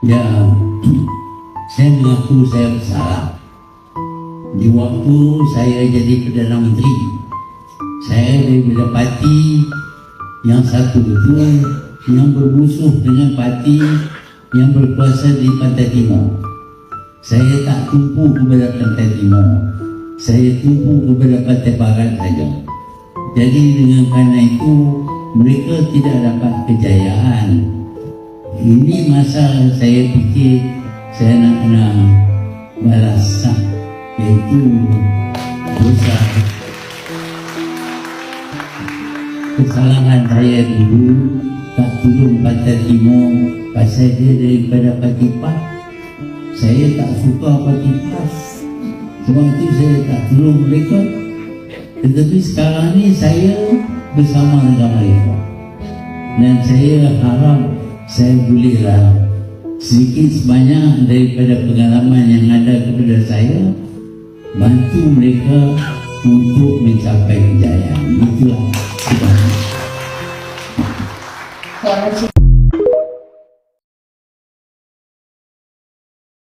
Ya, saya mengaku saya bersalah. Di waktu saya jadi Perdana Menteri, saya daripada parti yang satu itu yang bermusuh dengan parti yang berkuasa di Pantai Timur. Saya tak tumpu kepada Pantai Timur. Saya tumpu kepada Pantai Barat saja. Jadi dengan kerana itu mereka tidak dapat kejayaan. Ini masa saya fikir saya nak kena sah. Iaitu dosa. Kesalahan saya dulu tak turun Pantai Timur pasal dia daripada Pati Pas saya tak suka Pati Pas sebab itu saya tak turun mereka tetapi sekarang ni saya bersama dengan mereka. Dan saya harap saya bolehlah sedikit sebanyak daripada pengalaman yang ada kepada saya bantu mereka untuk mencapai kejayaan itulah sebabnya Terima kasih.